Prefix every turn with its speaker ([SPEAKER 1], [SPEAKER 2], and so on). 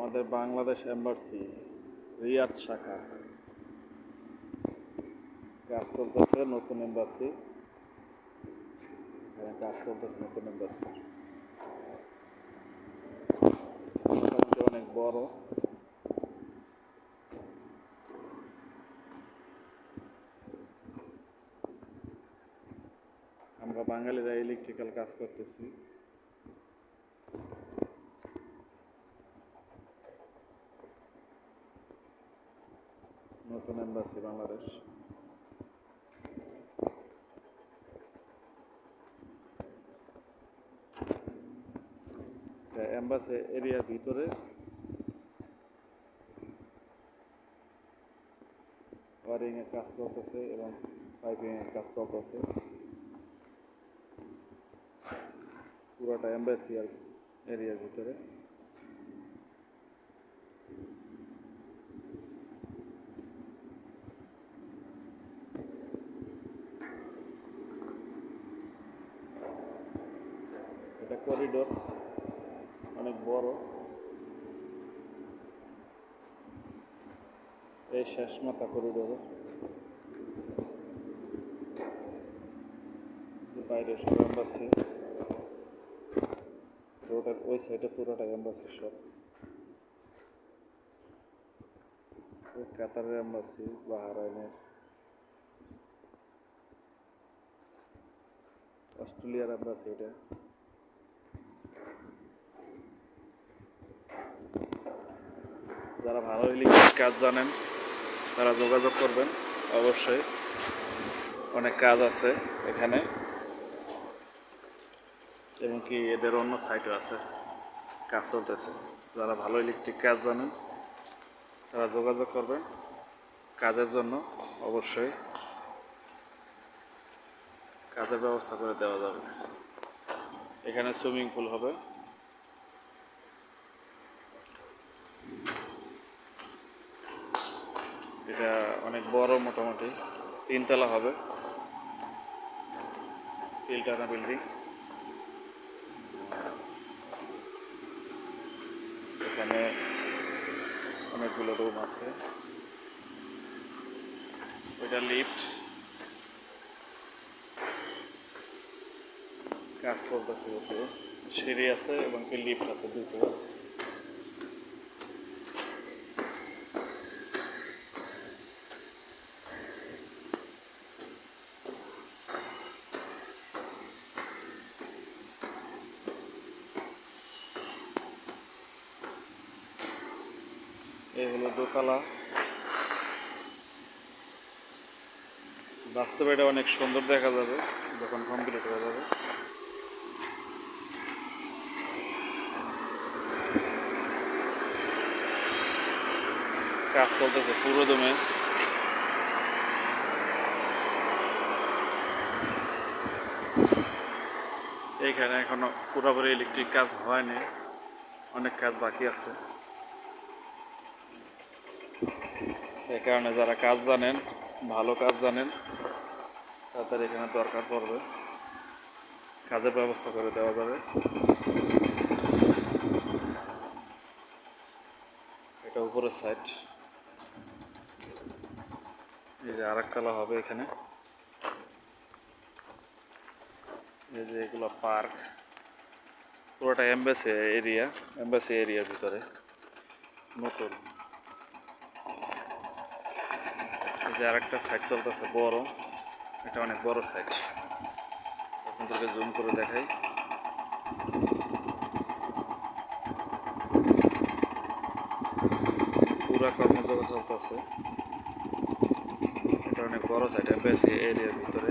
[SPEAKER 1] আমাদের বাংলাদেশ এম্বাসি, রিয়াদ শাখা। কাজ চলতেছে নতুন এম্বাসি। এখানে কাজ চলতেছে নতুন এম্বাসি। অনেক বড়। আমরা বাঙালিরা ইলেকট্রিক্যাল কাজ করতেছি। নতুন এম্বাসি বাংলাদেশ। এম্বাসি এরিয়ার ভিতরে। ওয়ারিং এর কাজ চলতেছে এবং পাইপিং এর কাজ চলতেছে। পুরোটা এম্বাসি এরিয়ার ভিতরে। এটা করিডোর অনেক বড়। এই শেষ মাথা করিডোর বাইরে সব এম্বাসি পুরোটা ওই সাইডে পুরোটা এম্বাসি সব। কাতারের এম্বাসি বাহারাইনের। অস্ট্রেলিয়ার এম্বাসি এটা। যারা ভালো ইলেকট্রিক কাজ জানেন, তারা যোগাযোগ করবেন। অবশ্যই অনেক কাজ আছে এখানে। এবং কি এদের অন্য সাইটও আছে। কাজ চলতেছে। যারা ভালো ইলেকট্রিক কাজ জানেন, তারা যোগাযোগ করবেন কাজের জন্য। অবশ্যই কাজের ব্যবস্থা করে দেওয়া যাবে। এখানে সুইমিং পুল হবে। এটা অনেক বড় মোটামুটি। তিনতলা হবে। তিনটানা বিল্ডিং এখানে অনেকগুলো রুম আছে। ওইটা লিফট কাজ চলতেছে সিঁড়ি আছে এবং লিফট আছে দুটো। এই হলো দোতলা। বাস্তবে অনেক সুন্দর দেখা যাবে, যখন কমপ্লিট হয়ে যাবে। কাজ চলতেছে পুরো দমে। এইখানে এখনও পুরোপুরি ইলেকট্রিক কাজ হয়নি, অনেক কাজ বাকি আছে। কারণে যারা কাজ জানেন, ভালো কাজ জানেন, তাদের এখানে দরকার পড়বে। কাজের ব্যবস্থা করে দেওয়া যাবে। এটা উপরের সাইড এই যে আরেকতলা হবে এখানে। এই যে এগুলো পার্ক পুরোটা এম্বাসি এরিয়া এম্বাসি এরিয়ার ভিতরে। নতুন। যে আরেকটা সাইড চলতেছে বড়, এটা অনেক বড় সাইড আপনাদেরকে জুম করে দেখাই। পুরা কর্মযোগ্য চলতেছে। এটা অনেক বড় সাইড বেশি এরিয়ার ভিতরে।